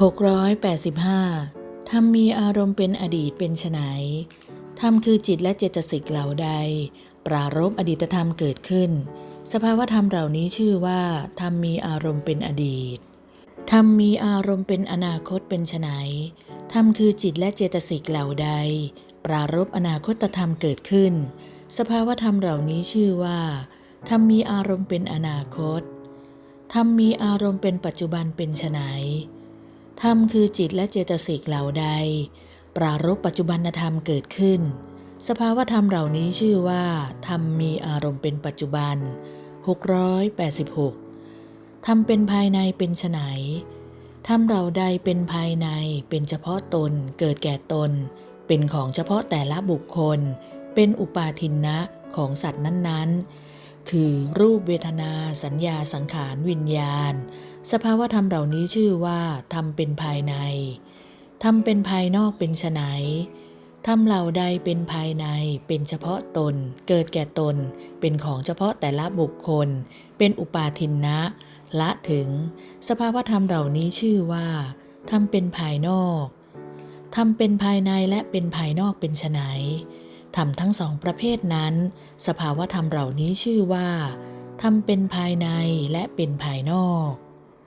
685ธรรมมีอารมณ์เป็นอดีตเป็นไฉนธรรมคือจิตและเจตสิกเหล่าใด ปรารบอดีตธรรมเกิดขึ้น สภาวธรรมเหล่านี้ชื่อว่าธรรมมีอารมณ์เป็นอดีตธรรมมีอารมณ์เป็นอนาคตเป็นไฉนธรรมคือจิตและเจตสิกเหล่าใด ปรารบอนาคตธรรมเกิดขึ้น สภาวธรรมเหล่านี้ชื่อว่าธรรมมีอารมณ์เป็นอนาคตธรรมมีอารมณ์เป็นปัจจุบันเป็นไฉน ธรรมคือจิตและเจตสิกเหล่าใด ปรารบปัจจุบันธรรมเกิดขึ้น สภาวะธรรมเหล่านี้ชื่อว่า ธรรมมีอารมณ์เป็นปัจจุบัน 686ธรรมเป็นภายในเป็นไฉนธรรมเหล่าใดเป็นภายในเป็นเฉพาะตน เกิดแก่ตน เป็นของเฉพาะแต่ละบุคคล เป็นอุปาทินนะของสัตว์นั้นๆ คือรูปเวทนาสัญญาสังขารวิญญาณ สภาวะธรรมเหล่านี้ชื่อว่าธรรมเป็นภายในธรรมเป็นภายนอกเป็นไฉนธรรมเหล่าใดเป็นภายในเป็นเฉพาะตน เกิดแก่ตน เป็นของเฉพาะแต่ละบุคคล เป็นอุปาทินนะละถึง สภาวะธรรมเหล่านี้ชื่อว่าธรรมเป็นภายนอกธรรมเป็นภายในและเป็นภายนอกเป็นไฉน ธรรมทั้งสองประเภทนั้น สภาวธรรมเหล่านี้ชื่อว่าธรรมเป็นภายในและเป็นภายนอก